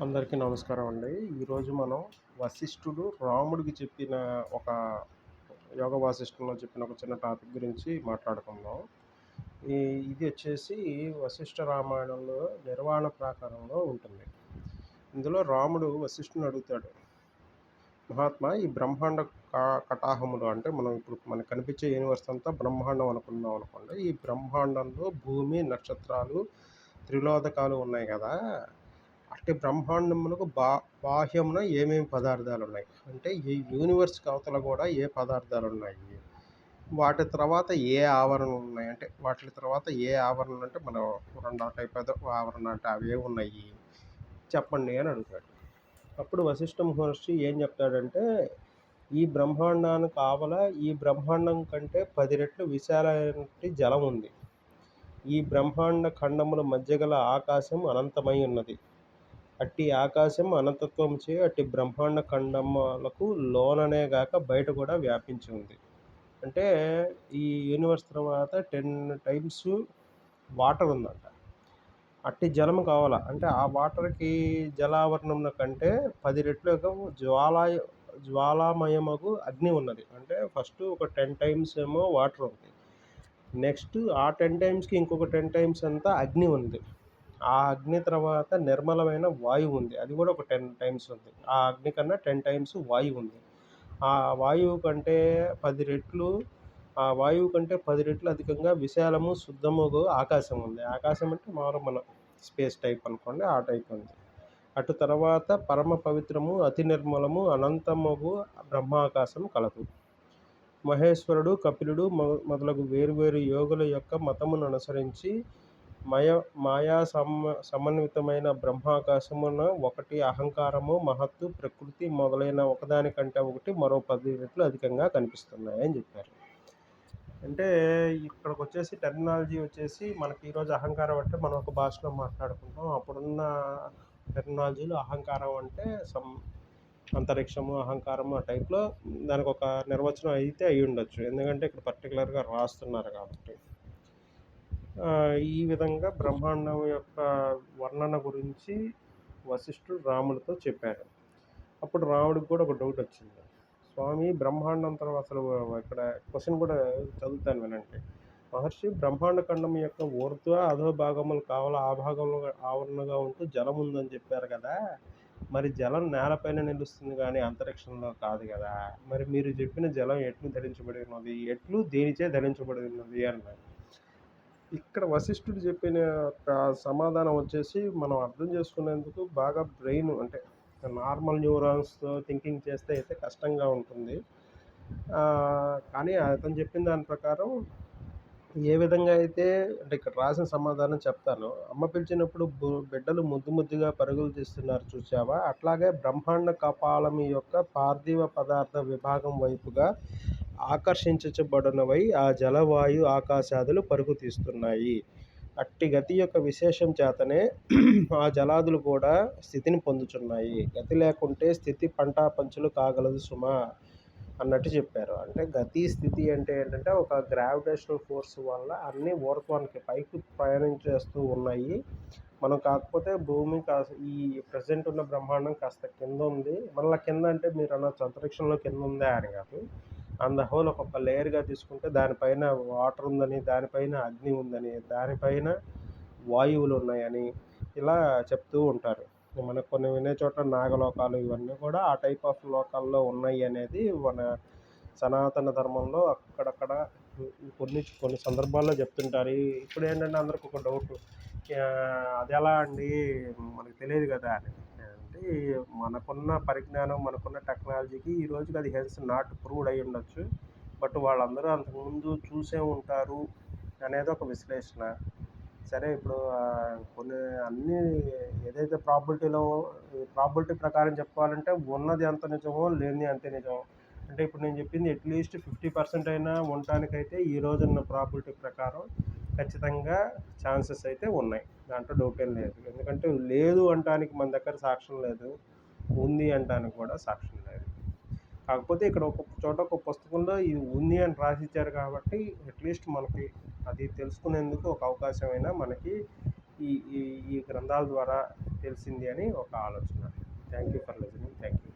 అందరికీ నమస్కారం అండి. ఈరోజు మనం వశిష్ఠుడు రాముడికి చెప్పిన ఒక యోగ వాసిష్ఠంలో చెప్పిన ఒక చిన్న టాపిక్ గురించి మాట్లాడుకుందాం. ఈ ఇది వచ్చేసి వశిష్ఠ రామాయణంలో నిర్వాణ ప్రాకారంలో ఉంటుంది. ఇందులో రాముడు వశిష్ఠుని అడుగుతాడు. మహాత్మా ఈ బ్రహ్మాండ కా- కటాహములు అంటే మనం ఇప్పుడు మనకు కనిపించే యూనివర్స్ అంతా బ్రహ్మాండం అనుకున్నాం అనుకోండి. ఈ బ్రహ్మాండంలో భూమి నక్షత్రాలు త్రిలోదకాలు ఉన్నాయి కదా. అంటే బ్రహ్మాండములకు బా బాహ్యమున ఏమేమి పదార్థాలు ఉన్నాయి అంటే ఈ యూనివర్స్ అవతల కూడా ఏ పదార్థాలు ఉన్నాయి వాటి తర్వాత ఏ ఆవరణలు ఉన్నాయి? అంటే వాటి తర్వాత ఏ ఆవరణలు అంటే మన రెండు టైప్ ఆవరణ అంటే అవి ఏ ఉన్నాయి? చెప్పండి అని అడుగుతాడు. అప్పుడు వశిష్ఠ మహర్షి ఏం చెప్తాడంటే ఈ బ్రహ్మాండానికి కావల ఈ బ్రహ్మాండం కంటే పది రెట్లు విశాలమైన జలం ఉంది. ఈ బ్రహ్మాండ ఖండముల మధ్య గల ఆకాశం అనంతమై ఉన్నది. అట్టి ఆకాశం అనంతత్వంచే అట్టి బ్రహ్మాండ ఖండములకు లోననే గాక బయట కూడా వ్యాపించి ఉంది. అంటే ఈ యూనివర్స్ తర్వాత టెన్ టైమ్స్ వాటర్ ఉందంట. అట్టి జలం కావాలా? అంటే ఆ వాటర్కి జలావరణం కంటే పది రెట్లు జ్వాలా జ్వాలామయమగు అగ్ని ఉన్నది. అంటే ఫస్ట్ ఒక టెన్ టైమ్స్ ఏమో వాటర్ ఉంది. నెక్స్ట్ ఆ టెన్ టైమ్స్కి ఇంకొక టెన్ టైమ్స్ అంతా అగ్ని ఉంది. ఆ అగ్ని తర్వాత నిర్మలమైన వాయువు ఉంది. అది కూడా ఒక టెన్ టైమ్స్ ఉంది. ఆ అగ్ని కన్నా టెన్ టైమ్స్ వాయువు ఉంది. ఆ వాయువు కంటే పది రెట్లు ఆ వాయువు కంటే పది రెట్లు అధికంగా విశాలము శుద్ధముగు ఆకాశం ఉంది. ఆకాశం అంటే మామూలు మన స్పేస్ టైప్ అనుకోండి ఆ టైప్ ఉంది. అటు తర్వాత పరమ పవిత్రము అతి నిర్మలము అనంతముగు బ్రహ్మాకాశం కలదు. మహేశ్వరుడు కపిలుడు మొదలగు వేరువేరు యోగుల యొక్క మతమును అనుసరించి మయ మాయా సమ సమన్వితమైన బ్రహ్మాకాశమున ఒకటి అహంకారము మహత్తు ప్రకృతి మొదలైన ఒకదానికంటే ఒకటి మరో పది రెట్లు అధికంగా కనిపిస్తున్నాయి అని చెప్పారు. అంటే ఇక్కడికి వచ్చేసి టెక్నాలజీ వచ్చేసి మనకి ఈరోజు అహంకారం అంటే మనం ఒక భాషలో మాట్లాడుకుంటాం. అప్పుడున్న టెక్నాలజీలో అహంకారం అంటే సమ్ అంతరిక్షము అహంకారము ఆ టైప్లో దానికి ఒక నిర్వచనం అయితే అయి ఉండొచ్చు ఎందుకంటే ఇక్కడ పర్టికులర్గా రాస్తున్నారు కాబట్టి. ఈ విధంగా బ్రహ్మాండం యొక్క వర్ణన గురించి వశిష్ఠుడు రాముడితో చెప్పారు. అప్పుడు రాముడికి కూడా ఒక డౌట్ వచ్చింది. స్వామి బ్రహ్మాండం తర్వాత అసలు ఇక్కడ క్వశ్చన్ కూడా చదువుతాను వినండి. మహర్షి బ్రహ్మాండ ఖండం యొక్క ఊర్ధ్వ అధో భాగములు కావాల? ఆ భాగంలో ఆవరణగా ఉంటూ జలం ఉందని చెప్పారు కదా. మరి జలం నేలపైన నిలుస్తుంది కానీ అంతరిక్షంలో కాదు కదా. మరి మీరు చెప్పిన జలం ఎట్లు ధరించబడి ఉన్నది? ఎట్లు దేనిచే ధరించబడి ఉన్నది? అన్నారు. ఇక్కడ వశిష్ఠుడు చెప్పిన సమాధానం వచ్చేసి మనం అర్థం చేసుకునేందుకు బాగా బ్రెయిన్ అంటే నార్మల్ న్యూరాన్స్తో థింకింగ్ చేస్తే అయితే కష్టంగా ఉంటుంది. కానీ అతను చెప్పిన దాని ప్రకారం ఏ విధంగా అయితే అంటే ఇక్కడ రాసిన సమాధానం చెప్తాను. అమ్మ పిలిచినప్పుడు బు- బిడ్డలు ముద్దు ముద్దుగా పరుగులు తీస్తున్నారు చూసావా అట్లాగే బ్రహ్మాండ కపాలం యొక్క పార్థివ పదార్థ విభాగం వైపుగా ఆకర్షించబడినవై ఆ జలవాయు ఆకాశాదులు పరుగు తీస్తున్నాయి అట్టి గతి యొక్క విశేషం చేతనే ఆ జలాదులు కూడా స్థితిని పొందుచున్నాయి. గతి లేకుంటే స్థితి పంటా పంచులు కాగలదు సుమా అన్నట్టు చెప్పారు. అంటే గతి స్థితి అంటే ఏంటంటే ఒక గ్రావిటేషనల్ ఫోర్స్ వల్ల అన్నీ ఊర్ధ్వానికి పైకి ప్రయాణం చేస్తూ ఉన్నాయి. మనం కాకపోతే భూమి కాస్త ఈ ప్రజెంట్ ఉన్న బ్రహ్మాండం కాస్త కింద ఉంది. మళ్ళీ కింద అంటే మీరు అన్న అంతరిక్షంలో కింద ఉందా అని కాదు. అంద హోల్ ఒక్కొక్క లేయర్గా తీసుకుంటే దానిపైన వాటర్ ఉందని దానిపైన అగ్ని ఉందని దానిపైన వాయువులు ఉన్నాయని ఇలా చెప్తూ ఉంటారు. మనకు కొన్ని వినే చోట నాగలోకాలు ఇవన్నీ కూడా ఆ టైప్ ఆఫ్ లోకాల్లో ఉన్నాయి అనేది మన సనాతన ధర్మంలో అక్కడక్కడ కొన్ని కొన్ని సందర్భాల్లో చెప్తుంటారు. ఇప్పుడు ఏంటంటే అందరికి ఒక డౌట్ అది ఎలా అండి? మనకు తెలియదు కదా అని. కాబట్టి మనకున్న పరిజ్ఞానం మనకున్న టెక్నాలజీకి ఈ రోజుకి అది హెల్త్ నాట్ ప్రూవ్డ్ అయి ఉండొచ్చు. బట్ వాళ్ళందరూ అంతకుముందు చూసే ఉంటారు అనేది ఒక విశ్లేషణ. సరే ఇప్పుడు కొన్ని అన్నీ ఏదైతే ప్రాబిలిటీలో ప్రాబిలిటీ ప్రకారం చెప్పాలంటే ఉన్నది ఎంత నిజమో లేనిది అంతే నిజం అంటే ఇప్పుడు నేను చెప్పింది అట్లీస్ట్ ఫిఫ్టీ పర్సెంట్ అయినా ఉండటానికైతే ఈ రోజున్న ప్రాబిలిటీ ప్రకారం ఖచ్చితంగా ఛాన్సెస్ అయితే ఉన్నాయి. దాంట్లో డౌట్ ఏం లేదు. ఎందుకంటే లేదు అంటానికి మన దగ్గర సాక్ష్యం లేదు. ఉంది అంటానికి కూడా సాక్ష్యం లేదు. కాకపోతే ఇక్కడ ఒక చోట ఒక పుస్తకంలో ఇది ఉంది అని రాసిచ్చారు కాబట్టి అట్లీస్ట్ మనకి అది తెలుసుకునేందుకు ఒక అవకాశమైనా మనకి ఈ ఈ ఈ గ్రంథాల ద్వారా తెలిసింది అని ఒక ఆలోచన. Thank you for